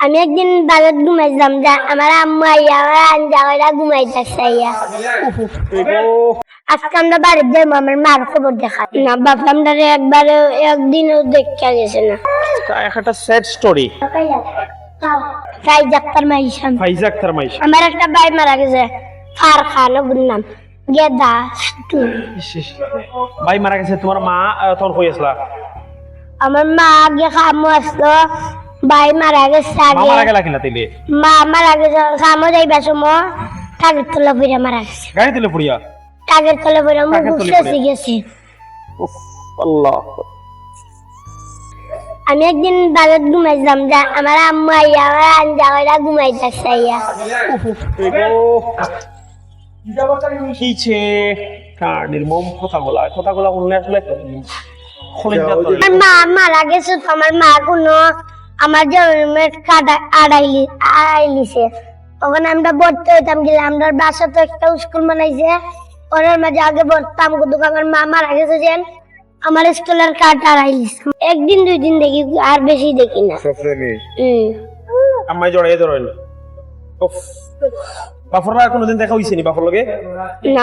আমি একদিন বাজার ঘুমাইছিলাম যা আমার আম্মু আইয়া আমার আঞ্জা কইরা ঘুমাইতেছে আইয়া। আজকে আমরা বাড়ির যাব আমার মার খবর দেখা না তারে একবার একদিনও দেখা গেছে না। একটা স্যাড স্টোরি ফাইজা আক্তার আমার একটা ভাই মারা গেছে ফার খান নাম গেদা ভাই মারা গেছে তোমার মা তখন কই আসলা? আমার মা আগে খামো আসলো ভাই মারা গেছে মা আগে মারা গেলা কিনা তাইলে? মা মারা গেছে খামো যাইবা সময় টাগের তলা পইরা মারা গেছে। গাড়ি তুলে পড়িয়া? টাগের তলা পইরা মুখ তলে গেছে। উফ, আল্লাহ। আমি একদিন বাজার ঘুমাইছিলাম যা আমার আম্মু আইয়া আমার আঞ্জা কইরা ঘুমাইতেছে আইয়া। কিছে কার নির্মম কথাগুলা কথাগুলা শুনলে আসলে কলিজা ধরে। আমার মা মারা গেছে তো আমার মা কোনো আমার জন্মের কাটা আড়াইলি আড়াইলিছে তখন আমরা ভর্তি হইতাম গেলে আমরা বাসা তো একটা স্কুল বানাইছে। ওনার মাঝে আগে পড়তাম কিন্তু আমার মা মারা গেছে যেন। আমার স্কুলের কার্ড আড়াইলিস একদিন দুই দিন দেখি আর বেশি দেখি না। আমায় জড়াই ধরেন। উফ বাফররা কোনোদিন দেখা হইছে নি বাফর লগে? না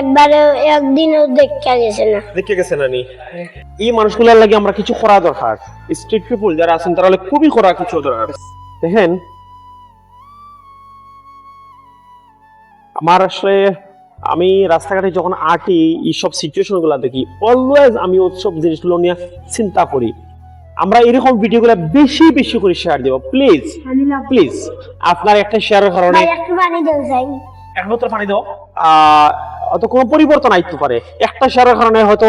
একবার একদিনও দেখা গেছে না। দেখে গেছে নানি এই মানুষগুলোর লাগে আমরা কিছু করা দরকার। স্ট্রিট পিপল যারা আছেন তারা খুবই করা কিছু দরকার। দেখেন আমার আসলে আমি রাস্তাঘাটে যখন আটি এইসব সিচুয়েশনগুলা দেখি অলওয়েজ আমি ওসব জিনিসগুলো নিয়ে চিন্তা করি। আমরা এরকম ভিডিওগুলো বেশি বেশি করে শেয়ার দেব। প্লিজ প্লিজ আপনার একটা শেয়ারের কারণে পানি এক বোতল পানি দাও। হয়তো কোনো পরিবর্তন আইতে পারে। একটা শেয়ারের কারণে হয়তো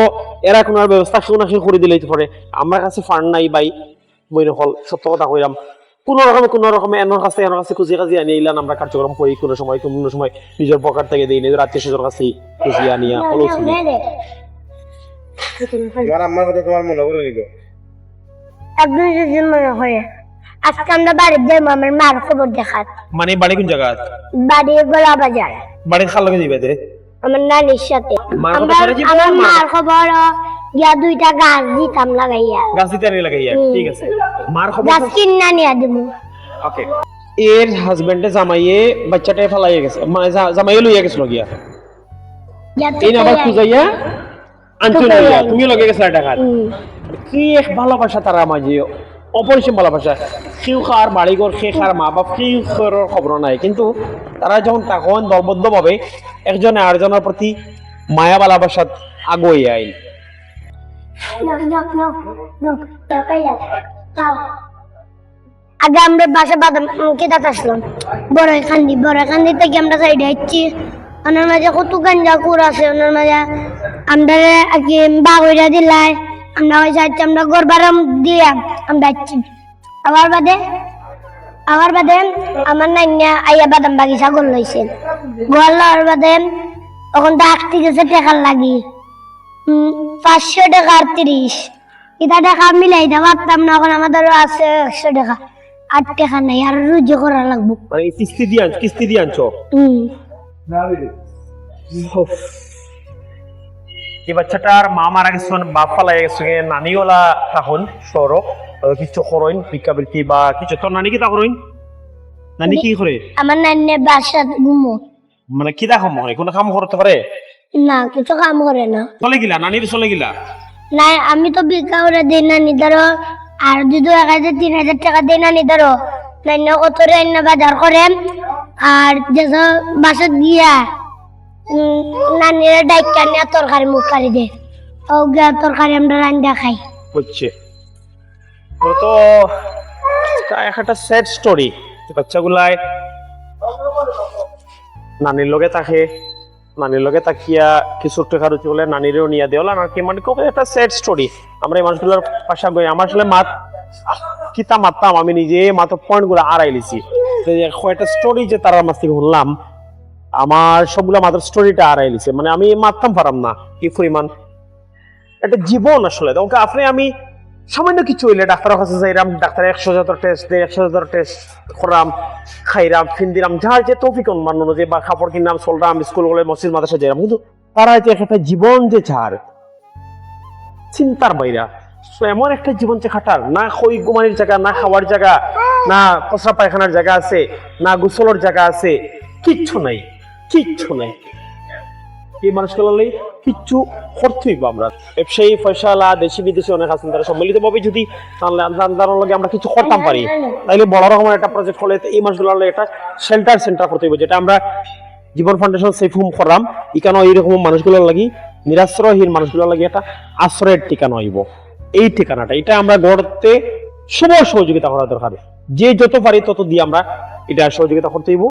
এরা কোনো ব্যবস্থা শুনে করে দিলে পারে। আমার কাছে ফান্ড নাই বাই বই হল সত্য কথা কইলাম। কোনো রকমে কোনো রকমে এনার কাছে এনার কাছে খুঁজে কাজে আনিয়ে এলাম আমরা কার্যক্রম করি কোনো সময় কোনো সময় নিজের পকেট থেকে দিই নিজের আত্মীয় স্বজনের কাছে খুঁজে আনিয়া হলো তোমার কথা তোমার মনে করে নিল একদিন যদি মনে হয়। আজকে আমরা বাড়ির যাব আমার মার খবর দেখাত মানে বাড়ি কোন জায়গা? বাড়ি গোলা বাজার। বাড়ির খাল লগে দিবে দে আমার নানির সাথে। আমরা মার- খবর গিয়া দুইটা গাছ দিতাম লাগাইয়া। গাছ দিতে লাগাইয়া ঠিক আছে। মার খবর গাছ কিনা নিয়ে দিব ওকে। এর হাজবেন্ডে জামাইয়ে বাচ্চাটাই ফেলাইয়া গেছে মানে জামাইয়ে লইয়া গেছিল গিয়া। এই আবার খুঁজাইয়া খুঁজাইয়া। লইয়া তুমিও লগে গেছিলা টাকা কি এক ভালোবাসা তারা মাঝে অপরিসীম ভালোবাসা? কেউ খার বাড়িঘর সে মা বাপ কেউ খবর নাই। কিন্তু তারা যখন তখন দলবদ্ধ ভাবে একজনে আরেকজনের প্রতি মায়া ভালোবাসা আগুয়ে আইন আগে আমরা বাসা বাদাম কেটাতে আসলাম? বড় খান্দি বড় খান্দি থেকে আমরা সাইডে হচ্ছি ওনার মাঝে কত গাঞ্জা কুর আছে? ওনার মাঝে আমরা আগে বাগইরা দিলাই। আমরা ওই যাচ্ছি আমরা গরবারাম দিয়ে আমরা যাচ্ছি আবার বাদে আবার বাদে আমার নাইনা আইয়া বাদাম বাগিচা গোল লইছে। গোল লওয়ার বাদে তখন তো আটটি গেছে টেকার লাগি। পাঁচশো টাকা আর তিরিশ। এটা টাকা মিলাই দিতে পারতাম না এখন আমাদের আছে একশো টাকা। আট টাকা নাই আর রুজু করা লাগবো। মানে কিস্তি দিয়ে আনছো কিস্তি দিয়ে আনছো? হম। এই বাচ্চাটার মা মারা গেছে বাপ ফালাই গেছে নানিওলা তখন সরো কিছু করইন ভিক্ষা বৃত্তি বা কিছু তোর নানি কি তা করইন নানি কি করে আমার নান্নে বাসা ঘুমো। মানে কি দেখো মনে কোনো কাম করতে পারে না কিছু কাম করে না। চলে গিলা নানির চলে গিলা? না আমি তো ভিক্ষা করে দিই না নি ধরো আর যদি এক হাজার তিন হাজার টাকা দিই না নি ধরো কত রান্না বাজার করে আর যেসব বাসাত গিয়া। উম, নানিরা ডাইকা নিয়ে তরকারি মুখ কারি দে। ও গিয়া তরকারি আমরা রান্না খাই। বুঝছে। তো একটা স্যাড স্টোরি নানির লগে থাকে, নানির লগে তাকিয়া কিছু টাকা রুচি বলে নানিরও নিয়ে দেওয়াল আর কি মানে খুব একটা স্যাড স্টোরি আমরা এই মানুষগুলোর পাশা গই আমার আসলে মাত, কিতা আমি নিজে মাত্র পয়েন্টগুলো আড়াই লিছি। কয়েকটা স্টোরি যে তারা মাছ থেকে শুনলাম আমার সবগুলো মাত্র স্টোরিটা আড়াই লিছে মানে আমি মারতাম পারাম না, কি পরিমাণ? একটা জীবন আসলে। তোমাকে আপনি আমি সামান্য কিছু হইলে ডাক্তারের কাছে যাইরাম, ডাক্তার একশো হাজার টেস্ট দেয়, একশো হাজার টেস্ট করাম, খাইরাম, ফিন্দিরাম, যার যে তৌফিক অনুমান অনুযায়ী বা কাপড় কিনলাম, চলরাম স্কুল বলে মসজিদ মাদ্রাসা যাইরাম। কিন্তু তারা যে একটা জীবন যে ছাড় চিন্তার বাইরা। এমন একটা জীবন যে খাটার, না খই ঘুমানির জায়গা, না খাওয়ার জায়গা, না পচরা পায়খানার জায়গা আছে, না গোসলের জায়গা আছে, কিচ্ছু নাই। কিচ্ছু নাই। এই মানুষগুলো কিচ্ছু করতে হইব আমরা। ব্যবসায়ী ফয়সালা দেশি বিদেশি অনেক আছেন তারা সম্মিলিতভাবে যদি আন্দোলন লগে আমরা কিছু করতাম পারি। তাইলে বড় রকমের একটা প্রজেক্ট হলে এই মানুষগুলো একটা শেল্টার সেন্টার করতে হইব যেটা আমরা জীবন ফাউন্ডেশন সেফ হোম করলাম। এখানে এইরকম মানুষগুলোর লাগি নিরাশ্রয়হীন মানুষগুলোর লাগি একটা আশ্রয়ের ঠিকানা হইব। এই ঠিকানাটা এটা আমরা গড়তে সবার সহযোগিতা করা দরকার। যে যত পারি তত দিয়ে আমরা এটা সহযোগিতা করতে হইব।